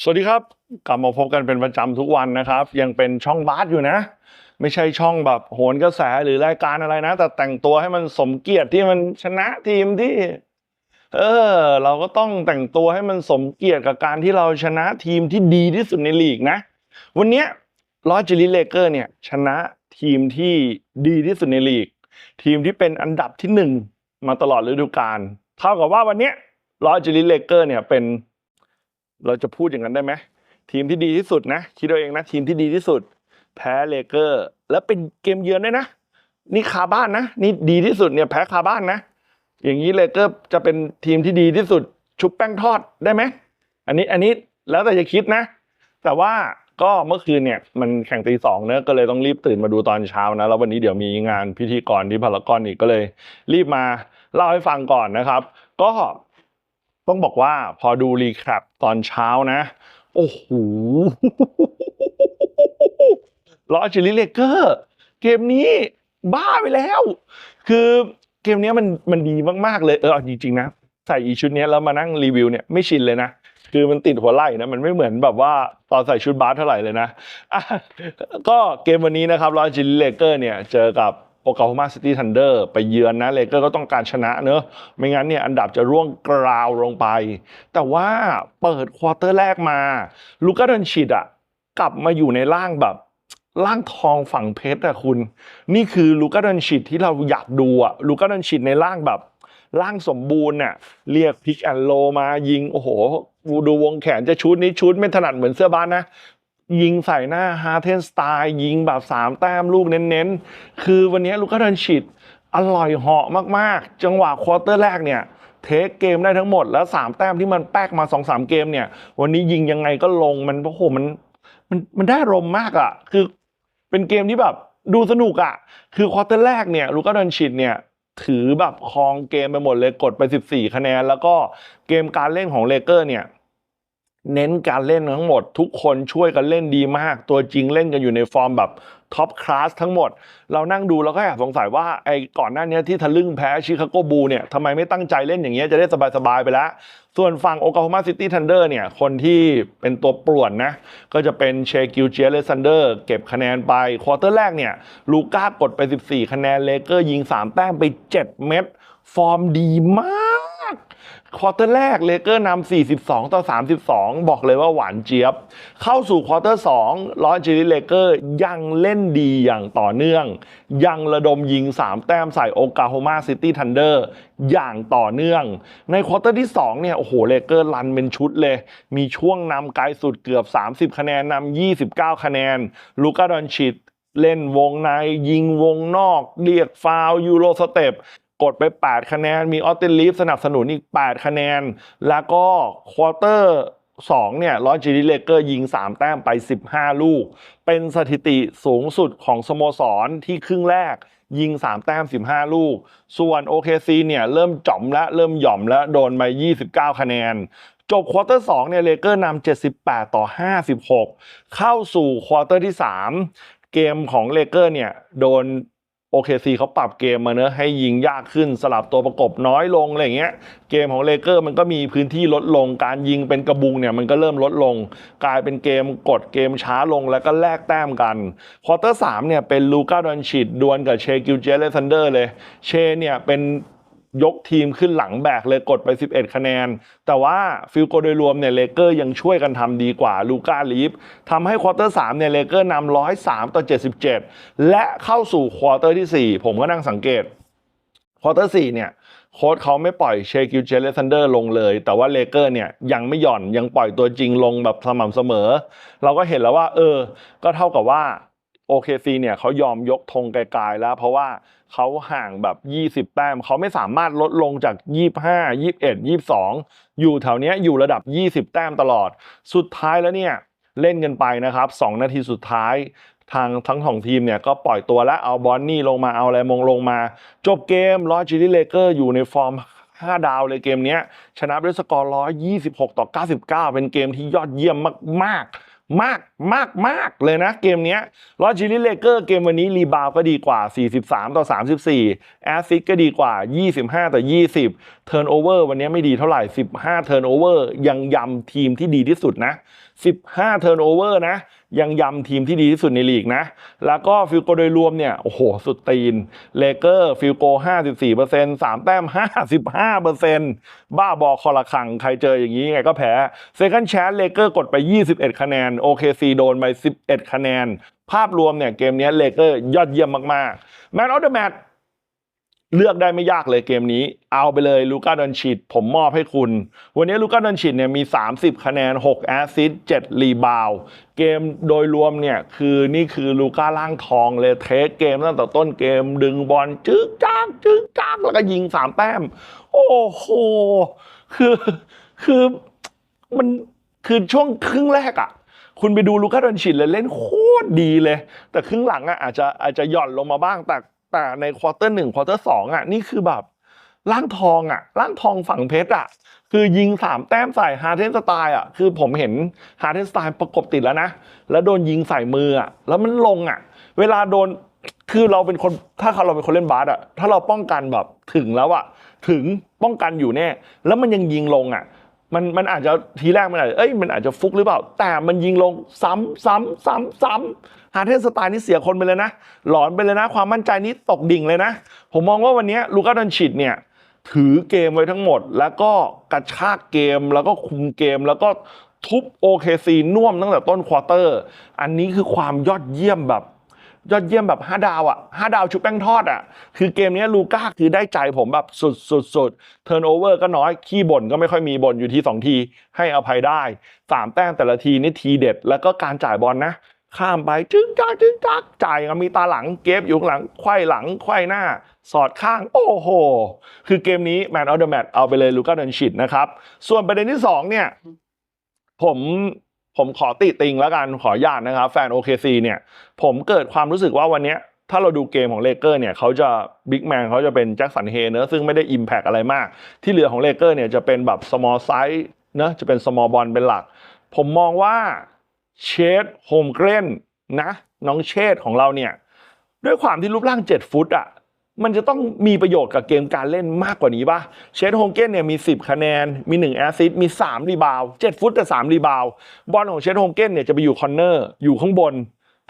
สวัสดีครับ กลับมาพบกันเป็นประจำทุกวันนะครับ ยังเป็นช่องบาสอยู่นะ ไม่ใช่ช่องแบบโหนกระแสหรือรายการอะไรนะ แต่แต่งตัวให้มันสมเกียรติที่มันชนะทีมที่ เออ เราก็ต้องแต่งตัวให้มันสมเกียรติกับการที่เราชนะทีมที่ดีที่สุดในลีกนะ วันนี้ลอจิลิเลเกอร์เนี่ย ชนะทีมที่ดีที่สุดในลีก ทีมที่เป็นอันดับที่หนึ่งมาตลอดฤดูกาลเท่ากับว่าวันนี้ลอจิลิเลเกอร์เนี่ยเป็น เราจะพูดอย่างนั้นได้ไหมทีมที่ดีที่สุดนะคิดเอาเองนะทีมที่ดีที่สุด แพ้เลเกอร์ แล้วเป็นเกมเยือนด้วยนะ นี่คาบ้านนะนี่ดีที่สุดเนี่ยแพ้คาบ้านนะ อย่างนี้เลเกอร์จะเป็นทีมที่ดีที่สุด ชุบแป้งทอดได้ไหมอันนี้อันนี้แล้วแต่จะคิดนะ แต่ว่าก็เมื่อคืนเนี่ยมันแข่งตีสองเนอะก็เลยต้องรีบตื่นมาดูตอนเช้านะ แล้ววันนี้เดี๋ยวมีงานพิธีกรที่พารากอนอีกก็เลย รีบมาเล่าให้ฟังก่อนนะครับ ก็ ต้องบอกว่าพอดูรีแคปตอนเช้านะ โอ้โหลอจิลิเลเกอร์เกมนี้บ้าไปแล้ว คือเกมนี้มันมันดีมาก ๆ เลยเออจริง ๆ นะ ใส่อีชุดนี้แล้วมานั่งรีวิวเนี่ยไม่ชินเลยนะ คือมันติดหัวไหล่นะ มันไม่เหมือนแบบว่าตอนใส่ชุดบาสเท่าไหร่เลยนะะก็เกมวันนี้นะครับลอจิลิเลเกอร์เนี่ยเจอกับ โอกาโฮมาซิตี้ทันเดอร์ไปเยือนนะเลเกอร์ก็ต้องการชนะเนอะไม่งั้นเนี่ยอันดับจะร่วงกราวลงไป แต่ว่าเปิดควอเตอร์แรกมาลูก้าดอนชิดอะกลับมาอยู่ในร่างแบบร่างทองฝั่งเพชรอะคุณ นี่คือลูก้าดอนชิดที่เราอยากดูอะลูก้าดอนชิดในร่างแบบร่างสมบูรณ์น่ะเรียกพิกแอนโลมายิง โอ้โหดูวงแขนจะชุดนี้ชุดไม่ถนัดเหมือนเสื้อบาสนะ ยิงใส่หน้าฮาเทนสไตล์ยิงแบบสามแต้มลูกเน้นๆ คือวันนี้ลูก้าดอนชิดอร่อยเหาะมากๆ จังหวะควอเตอร์แรกเนี่ยเทคเกมได้ทั้งหมดแล้วสามแต้มที่มันแป๊กมาสองสามเกมเนี่ย วันนี้ยิงยังไงก็ลงมันโอ้โหมันมันมันได้รมมากอะคือเป็นเกมที่แบบดูสนุกอะ่ะ คือควอเตอร์แรกเนี่ยลูก้าดอนชิดเนี่ยถือแบบครองเกมไปหมดเลยกดไป 14 คะแนน แล้วก็เกมการเล่นของเลเกอร์เนี่ย เน้นการเล่นทั้งหมด ทุกคนช่วยกันเล่นดีมาก ตัวจริงเล่นกันอยู่ในฟอร์มแบบท็อปคลาสทั้งหมด เรานั่งดูแล้วก็แอบสงสัยว่าไอ้ก่อนหน้านี้ที่ทะลึ่งแพ้ชิคาโกบูเนี่ยทำไมไม่ตั้งใจเล่นอย่างเงี้ยจะได้สบาย ๆ ไปแล้ว ส่วนฝั่งโอกาโฮมาซิตี้ทันเดอร์เนี่ยคนที่เป็นตัวป่วนนะ ก็จะเป็นเชกิลเจเลซันเดอร์เก็บคะแนนไป ควอเตอร์แรกเนี่ยลูก้ากดไป 14 คะแนนเลเกอร์ยิง 3 แต้มไป 7 เม็ดฟอร์มดีมาก ควอเตอร์แรกเลเกอร์นำ42 ต่อ 32 บอกเลยว่าหวานเจี๊ยบ เข้าสู่ควอเตอร์2ลอจิลิเลเกอร์ยังเล่นดีอย่างต่อเนื่อง ยังระดมยิง 3 แต้มใส่โอกาโฮมาซิตี้ทันเดอร์อย่างต่อเนื่อง ในควอเตอร์ที่ 2 เนี่ย โอ้โหเลเกอร์รันเป็นชุดเลย มีช่วงนำไกลสุดเกือบ 30 คะแนนนำ29 คะแนน ลูกาดอนชิดเล่นวงในยิงวงนอก เรียกฟาวยูโรสเต็ป กดไป 8 คะแนน มีออสเตรลีฟสนับสนุนอีก 8 คะแนน แล้วก็ควอเตอร์2เนี่ยลอจิลิเลเกอร์ยิง 3 แต้มไป 15 ลูก เป็นสถิติสูงสุดของสโมสรที่ครึ่งแรกยิง 3 แต้ม 15 ลูก ส่วน OKC เนี่ยเริ่มจ่อมและเริ่มหย่อมและโดนไป29 คะแนน จบควอเตอร์2เนี่ยเลเกอร์นำ78 ต่อ 56 เข้าสู่ควอเตอร์ที่ 3 เกมของเลเกอร์เนี่ยโดน โอเคซีเขาปรับเกมมาเนอะให้ยิงยากขึ้นสลับตัวประกบน้อยลงอะไรอย่างเงี้ยเกมของเลเกอร์มันก็มีพื้นที่ลดลง การยิงเป็นกระบุงเนี่ยมันก็เริ่มลดลง กลายเป็นเกมกดเกมช้าลงแล้วก็แลกแต้มกันควอเตอร์สามเนี่ยเป็นลูก้าดอนชิดดวลกับเชกิลเจเลซันเดอร์เลยเชเนี่ยเป็น ยกทีมขึ้นหลังแบกเลยกดไป 11 คะแนน แต่ว่าฟิลโกโดยรวมเนี่ยเลเกอร์ยังช่วยกันทำดีกว่าลูก้าลีฟทำให้ควอเตอร์3เนี่ยเลเกอร์นำ103 ต่อ 77 และเข้าสู่ควอเตอร์ที่ 4 ผมก็นั่งสังเกตควอเตอร์4เนี่ยโค้ชเขาไม่ปล่อยเชคิวเจเลซันเดอร์ลงเลย แต่ว่าเลเกอร์เนี่ยยังไม่หย่อนยังปล่อยตัวจริงลงแบบสม่ำเสมอ เราก็เห็นแล้วว่า เออ ก็เท่ากับว่า OKC เนี่ยเขายอมยกธงไกลๆแล้ว เพราะว่า เขาห่างแบบ 20 แต้ม เขาไม่สามารถลดลงจาก 25 21 22 อยู่แถวเนี้ยอยู่ระดับ 20 แต้มตลอด สุดท้ายแล้วเนี่ยเล่นกันไปนะครับ 2 นาทีสุดท้ายทางทั้งสองทีมเนี่ยก็ปล่อยตัวและเอาบอนนี่ลงมาเอาอะไรมงลงมา จบเกมลอจิลิเลเกอร์อยู่ในฟอร์ม 5 ดาวเลยเกมนี้ชนะด้วยสกอร์ 126 ต่อ 99 เป็นเกมที่ยอดเยี่ยมมากๆ มากมากมากเลยนะเกมนี้ลอจิลิเลเกอร์เกมวันนี้รีบาวก็ดีกว่า 43 ต่อ 34 แอสซิสก็ดีกว่า 25 ต่อ 20เทิร์นโอเวอร์วันนี้ไม่ดีเท่าไหร่ 15เทิร์นโอเวอร์ยังยำทีมที่ดีที่สุดนะ 15เทิร์นโอเวอร์นะ ยังยำทีมที่ดีที่สุดในลีกนะ แล้วก็ฟิลโกโดยรวมเนี่ย โอ้โห สุดตีน เลเกอร์ฟิลโก 54% 3แต้ม 55%บ้าบอคอละคัง ใครเจออย่างนี้ไงก็แพ้เซคันด์แชนเลเกอร์กดไป 21 คะแนน OKC โดนไป 11 คะแนน ภาพรวมเนี่ยเกมนี้เลเกอร์ยอดเยี่ยมมากๆ Man of the Match เเลือกได้ไม่ยากเลยเกมนี้ เอาไปเลยลูก้าดอนชิดผมมอบให้คุณ วันนี้ลูก้าดอนชิดเนี่ยมี 30 คะแนน 6 แอสซิสต์7รีบาวเกมโดยรวมเนี่ยคือนี่คือลูก้าล่างทองเลยเทคเกมตั้งแต่ต้นเกมดึงบอลจึ๊กจ้ากจึ๊กจ้ากแล้วก็ยิง 3 แต้ม โอ้โห คือคือมันคือช่วงครึ่งแรกอะคุณไปดูลูก้าดอนชิดเลยเล่นโคตรดีเลย แต่ครึ่งหลังอะอาจจะอาจจะหย่อนลงมาบ้างแต่ แต่ในควอเตอร์หนึ่งควอเตอร์สองอะนี่คือแบบร่างทองอะร่างทองฝั่งเพชรอะคือยิงสามแต้มใส่ฮาร์เทนสไตล์อะคือผมเห็นฮาร์เทนสไตล์ประกบติดแล้วนะ แล้วโดนยิงใส่มืออะแล้วมันลงอะ เวลาโดนคือเราเป็นคนถ้าเราเป็นคนเล่นบาสอะถ้าเราป้องกันแบบถึงแล้วอะถึงป้องกันอยู่แน่ แล้วมันยังยิงลงอะ มันมันอาจจะทีแรกมันอาจจะเอ้ยมันอาจจะฟุกหรือเปล่า แต่มันยิงลงซ้ำซ้ำซ้ำซ้ำฮาร์เทนสไตล์นี่เสียคนไปเลยนะ หลอนไปเลยนะ ความมั่นใจนี้ตกดิ่งเลยนะ ผมมองว่าวันนี้ลูก้าดอนชิดเนี่ยถือเกมไว้ทั้งหมด แล้วก็กระชากเกมแล้วก็คุมเกมแล้วก็ทุบ OKC น่วมตั้งแต่ต้นควอเตอร์ อันนี้คือความยอดเยี่ยมแบบ ยอดเยี่ยมแบบ 5 ดาวอะ 5 ดาวชุบแป้งทอดอะ คือเกมนี้ลูก้าคือได้ใจผมแบบสุดสุดสุดเทิร์นโอเวอร์ก็น้อย ขี้บ่นก็ไม่ค่อยมีบ่นอยู่ที่ 2 ทีให้อภัยได้ 3 แต้มแต่ละทีนี่ทีเด็ด แล้วก็การจ่ายบอลนะ ข้ามไปจึ๊กจักจึ๊กจักจ่ายก็มีตาหลังเก็บอยู่หลังไขว้หลังไขว้หน้า สอดข้าง โอ้โห คือเกมนี้ Man of the Match เอาไปเลยลูก้าดอนชิดนะครับส่วนประเด็นที่2เนี่ยผม ผมขอติติงแล้วกันขอญาตนะครับ แฟน OKC เนี่ย ผมเกิดความรู้สึกว่าวันนี้ถ้าเราดูเกมของเลเกอร์เนี่ยเขาจะบิ๊กแมนเขาจะเป็นแจ็คสันเฮเนอะซึ่งไม่ได้อิมแพกอะไรมาก ที่เหลือของเลเกอร์เนี่ยจะเป็นแบบ small size เนอะจะเป็น small ball เป็นหลัก ผมมองว่าเชดโฮมเกรนนะ น้องเชดของเราเนี่ย ด้วยความที่รูปร่าง 7 ฟุตอะ มันจะต้องมีประโยชน์กับเกมการเล่นมากกว่านี้ป่ะ เชดโฮงเก้นเนี่ยมี 10 คะแนน มี 1 แอสซิสต์มี 3 รีบาวด์7ฟุตแต่3รีบาวบอลของเชดโฮงเก้นเนี่ยจะไปอยู่คอนเนอร์อยู่ข้างบน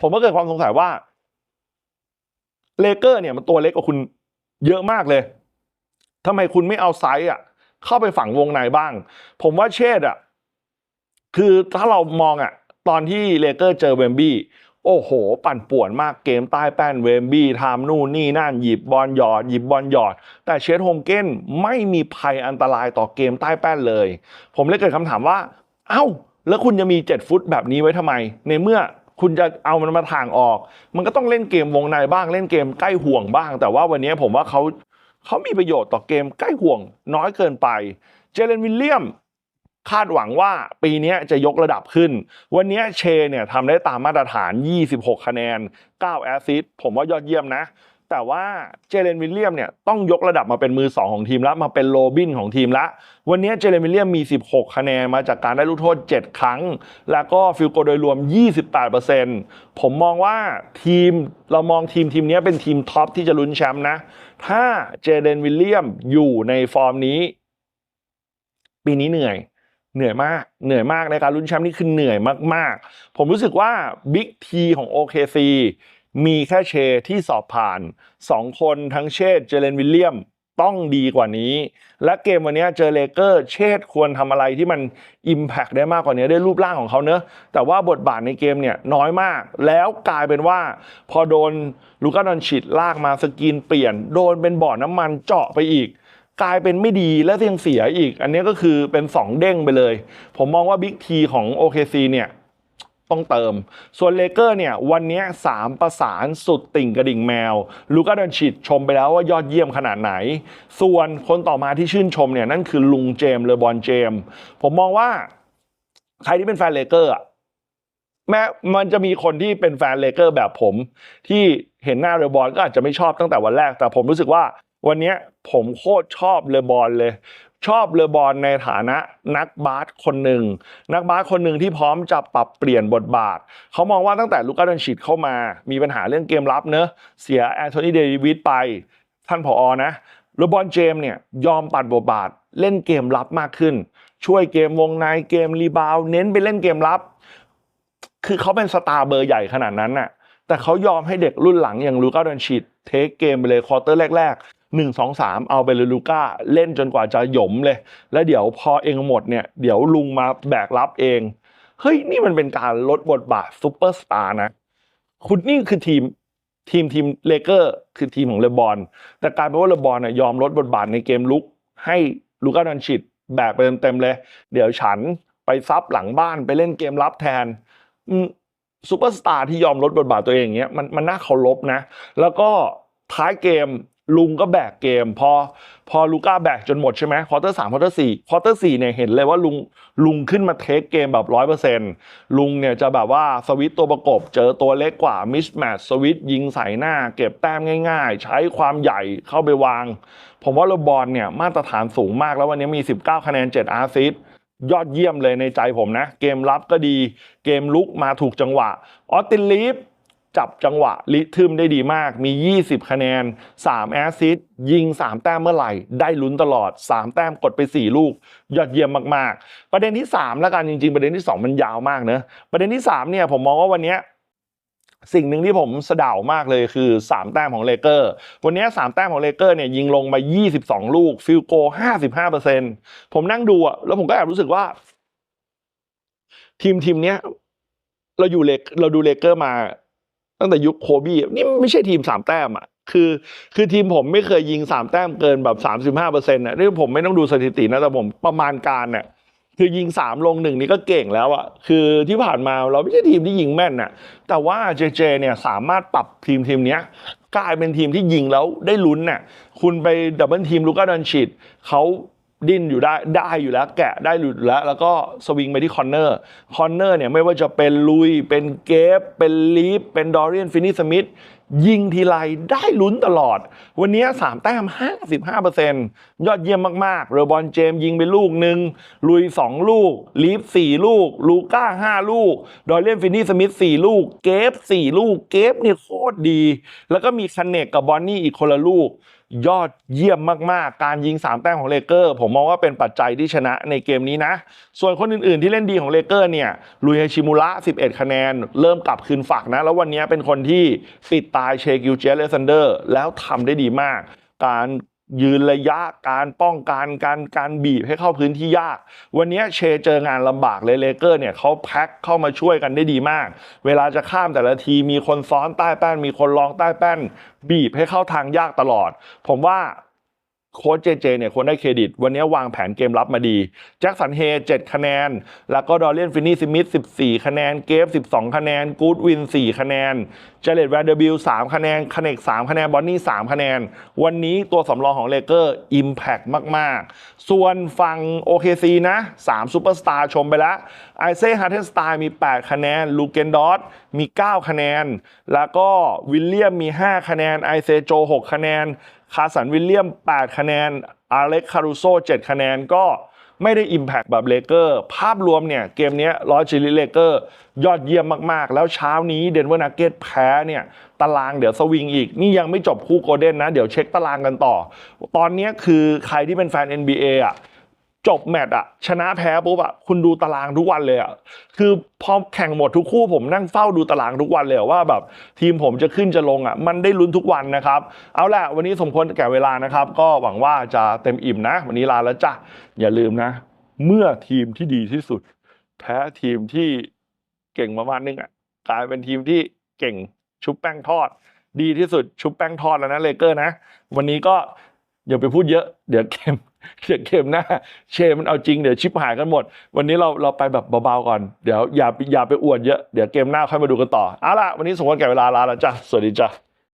ผมก็เกิดความสงสัยว่าเลเกอร์เนี่ยมันตัวเล็กกว่าคุณเยอะมากเลยทำไมคุณไม่เอาไซส์อะ เข้าไปฝังวงในบ้าง ผมว่าเชดอะ คือถ้าเรามองอะ ตอนที่เลเกอร์เจอเวมบี้ โอ้โห ปั่นป่วนมากเกมใต้แป้นเวมบี้ทำนู่นนี่นั่นหยิบบอลหยอด หยิบบอลหยอด แต่เชดโฮมเก้นไม่มีภัยอันตรายต่อเกมใต้แป้นเลย ผมเลยเกิดคำถามว่า เอ้า แล้วคุณจะมี 7 ฟุตแบบนี้ไว้ทำไม ในเมื่อคุณจะเอามันมาถ่างออก มันก็ต้องเล่นเกมวงในบ้างเล่นเกมใกล้ห่วงบ้าง แต่ว่าวันนี้ผมว่าเขาเขามีประโยชน์ต่อเกมใกล้ห่วงน้อยเกินไป เจเลนวิลเลียม คาดหวังว่าปีนี้จะยกระดับขึ้น วันนี้เชเนี่ยทำได้ตามมาตรฐาน 26 คะแนน 9 แอสซิสต์ผมว่ายอดเยี่ยมนะ แต่ว่าเจเลนวิลเลียมเนี่ยต้องยกระดับมาเป็นมือ 2 ของทีมแล้ว มาเป็นโรบินของทีมละ วันนี้เจเลนวิลเลียมมี 16 คะแนนมาจากการได้ลูกโทษ 7 ครั้ง แล้วก็ฟิลโกโดยรวม 28%ผมมองว่าทีมเรามองทีมทีมนี้เป็นทีมท็อปที่จะลุ้นแชมป์นะ ถ้าเจเลนวิลเลียมอยู่ในฟอร์มนี้ ปีนี้เหนื่อย เหนื่อยมาก เหนื่อยมากในการลุ้นแชมป์นี่คือเหนื่อยมากๆ ผมรู้สึกว่าบิ๊กทีของ OKC มีแค่เชที่สอบผ่าน 2 คนทั้งเชษเจเลนวิลเลียมต้องดีกว่านี้ และเกมวันนี้เจอเลเกอร์ เชษควรทำอะไรที่มัน Impact ได้มากกว่านี้ได้รูปร่างของเขาเนอะแต่ว่าบทบาทในเกมเนี่ยน้อยมาก แล้วกลายเป็นว่า พอโดนลูก้าดอนชิดลากมาสกรีนเปลี่ยน โดนเป็นบ่อน้ำมันเจาะไปอีก กลายเป็นไม่ดีและยังเสียอีก อันนี้ก็คือเป็น 2 เด้งไปเลย ผมมองว่าบิ๊กทีของ OKC เนี่ยต้องเติม ส่วนเลเกอร์เนี่ยวันนี้สามประสานสุดติ่งกระดิ่งแมว ลูก้าดอนชิดชมไปแล้วว่ายอดเยี่ยมขนาดไหน ส่วนคนต่อมาที่ชื่นชมเนี่ยนั่นคือลุงเจมเลอบอนเจม ผมมองว่าใครที่เป็นแฟนเลเกอร์แม้มันจะมีคนที่เป็นแฟนเลเกอร์แบบผม ที่เห็นหน้าเรอบอลก็อาจจะไม่ชอบตั้งแต่วันแรก แต่ผมรู้สึกว่า วันนี้ผมโคตรชอบเลอบอลเลย ชอบเลอบอลในฐานะนักบาสคนหนึ่ง นักบาสคนหนึ่งที่พร้อมจะปรับเปลี่ยนบทบาท เขามองว่าตั้งแต่ลูก้าดอนชิดเข้ามา มีปัญหาเรื่องเกมรับเนอะเสียแอนโทนีเดวิดไป ท่านผอนะโรบอนเจมเนี่ยยอมปัดบทบาทเล่นเกมรับมากขึ้น ช่วยเกมวงในเกมรีบาวเน้นไปเล่นเกมรับ คือเขาเป็นสตาร์เบอร์ใหญ่ขนาดนั้นน่ะแต่เขายอมให้เด็กรุ่นหลังอย่างลูก้าดอนชิดเทคเกมไปเลยควอเตอร์แรก ๆหนึ่งสองสามเอาไปเลยลูก้าเล่นจนกว่าจะหยมเลย แล้วเดี๋ยวพอเองหมดเนี่ยเดี๋ยวลุงมาแบกรับเอง เฮ้ยนี่มันเป็นการลดบทบาทซูเปอร์สตาร์นะ คุณนี่คือทีมทีมทีมเลเกอร์คือทีมของเลบอน แต่กลารเป็นว่าเลบอนน่ะยอมลดบทบาทในเกมลุก ให้ลูก้าดอนชิดแบกไปเต็มๆเลย เดี๋ยวฉันไปซับหลังบ้านไปเล่นเกมรับแทนซูเปอร์สตาร์ที่ยอมลดบทบาทตัวเองอย่างเงี้ยมันมันน่าเคารพนะ แล้วก็ท้ายเกม ลุงก็แบกเกม พอพอลูก้าแบกจนหมดใช่ไหมควอเตอร์สามควอเตอร์สี่ควอเตอร์สี่เนี่ยเห็นเลยว่าลุงลุงขึ้นมาเทคเกมแบบร้อยเปอร์เซ็นต์ลุงเนี่ยจะแบบว่าสวิตตัวประกบ เจอตัวเล็กกว่ามิสแมทสวิตยิงใส่หน้า เก็บแต้มง่าย ๆ ใช้ความใหญ่เข้าไปวาง ผมว่าเลบอนเนี่ยมาตรฐานสูงมากแล้ววันนี้มี 19 คะแนน 7 อาร์ซิสยอดเยี่ยมเลยในใจผมนะ เกมรับก็ดี เกมลุกมาถูกจังหวะออสตินลีฟ จับจังหวะลิทึมได้ดีมากมี 20 คะแนน 3 แอสซิสยิง 3 แต้มเมื่อไหร่ ได้ลุ้นตลอด 3 แต้มกดไป 4 ลูก ยอดเยี่ยมมากๆ ประเด็นที่ 3 แล้วกันจริง ๆ ประเด็นที่ 2 มันยาวมากเนอะประเด็นที่ 3 เนี่ยผมมองว่าวันนี้สิ่งหนึ่งที่ผมสะดามากเลยคือ 3 แต้มของเลเกอร์ วันนี้ 3 แต้มของเลเกอร์เนี่ยยิงลงมา 22 ลูก ฟิลโก 55%ผมนั่งดูอะแล้วผมก็แอบรู้สึกว่า ทีมทีมเนี้ยเราอยู่เลกเราดูเลเกอร์มา ตั้งแต่ยุคโคบี้นี่ไม่ใช่ทีม3แต้มอะคือคือทีมผมไม่เคยยิง3แต้มเกินแบบ35%น่ะนี่ผมไม่ต้องดูสถิตินะแต่ผมประมาณการเนี่ยคือยิงสามลงหนึ่งนี่ก็เก่งแล้วอะคือที่ผ่านมาเราไม่ใช่ทีมที่ยิงแม่นน่ะแต่ว่าเจเจเนี่ยสามารถปรับทีมทีมเนี้ยกลายเป็นทีมที่ยิงแล้วได้ลุ้นน่ะคุณไปดับเบิลทีมลูก้าดอนชิดเขา ดิ้นอยู่ได้ได้อยู่แล้ว แกะได้หลุดแล้ว แล้วก็สวิงไปที่คอนเนอร์คอนเนอร์เนี่ยไม่ว่าจะเป็นลุย เป็นเกฟ เป็นลีฟเป็นดอรียนฟินนิสมิธยิงทีไรได้ลุ้นตลอด วันนี้ 3 แต้ม 55%ยอดเยี่ยมมาก ๆ เรอบอนเจมยิงไปลูกหนึ่งลุย 2 ลูก ลีฟ 4 ลูก ลูก้า 5 ลูก ดอเลียนฟินนี่สมิธ 4 ลูก เกฟ 4 ลูก เกฟเนี่ยโคตรดี แล้วก็มีคันเนกกับบอนนี่อีกคนละลูกยอดเยี่ยมมากๆ การยิง 3 แต้มของเลเกอร์ ผมมองว่าเป็นปัจจัยที่ชนะในเกมนี้นะ ส่วนคนอื่นๆ ที่เล่นดีของเลเกอร์เนี่ยลุยฮชิมุระ 11 คะแนน เริ่มกลับคืนฝักนะ แล้ววันนี้เป็นคนที่ปิดตายเชกิวเจเลซันเดอร์ แล้วทำได้ดีมาก การ ยืนระยะการป้องกันการการบีบให้เข้าพื้นที่ยาก วันนี้เชเจองานลำบากเลยเลเกอร์เนี่ยเขาแพ็คเข้ามาช่วยกันได้ดีมาก เวลาจะข้ามแต่ละทีมีคนซ้อนใต้แป้น มีคนรองใต้แป้น บีบให้เข้าทางยากตลอด ผมว่า โค้ชเจเจเนี่ยควรได้เครดิต วันนี้วางแผนเกมรับมาดี แจ็คสันเฮ7คะแนน แล้วก็ดอเลียนฟินนี่ซิมิธ14คะแนน เกฟ12คะแนน กูดวิน4คะแนน เจเลตแวร์เดบิล3คะแนนคเนก3คะแนน บอนนี่3คะแนน วันนี้ตัวสำรองของเลเกอร์อิมแพกมาก ๆ ส่วนฝั่ง OKC นะ3ซูเปอร์สตาร์ชมไปแล้วไอเซ่ฮาร์เทนสไตน์มี 8 คะแนน ลูเกนดอสมี 9 คะแนน แล้วก็วิลเลียมมี 5 คะแนน ไอเซโจ 6 คะแนน คาสันวิลเลียม 8 คะแนนอาเล็กคารูโซ 7 คะแนนก็ไม่ได้อิมแพกแบบเลเกอร์ภาพรวมเนี่ย เกมนี้ลอจิลิเลเกอร์ยอดเยี่ยมมาก ๆ แล้วเช้านี้เดนเวอร์นาเกตแพ้เนี่ย ตารางเดี๋ยวสวิงอีก นี่ยังไม่จบคู่โกลเด้นนะ เดี๋ยวเช็คตารางกันต่อ ตอนนี้คือใครที่เป็นแฟน NBA อะ จบแมตช์อะชนะแพ้ปุ๊บอะคุณดูตารางทุกวันเลยอะคือพอแข่งหมดทุกคู่ผมนั่งเฝ้าดูตารางทุกวันเลยว่าแบบทีมผมจะขึ้นจะลงอะมันได้ลุ้นทุกวันนะครับ เอาละวันนี้สมควรแก่เวลานะครับ ก็หวังว่าจะเต็มอิ่มนะ วันนี้ลาแล้วจ้ะอย่าลืมนะ เมื่อทีมที่ดีที่สุด แพ้ทีมที่เก่งประมาณนึงอะกลายเป็นทีมที่เก่งชุบแป้งทอด ดีที่สุดชุบแป้งทอดแล้วนะเลเกอร์นะ วันนี้ก็อย่าไปพูดเยอะเดี๋ยวเกม เดี๋ยวเกมหน้าเชมันเอาจริงเดี๋ยวชิปหายกันหมด วันนี้เราเราไปแบบเบาๆก่อนเดี๋ยวอย่าอย่าไปอวดเยอะเดี๋ยวเกมหน้าค่อยมาดูกันต่อเอาล่ะวันนี้สมควรแก่เวลาลาแล้วจ้ะสวัสดีจ้ะ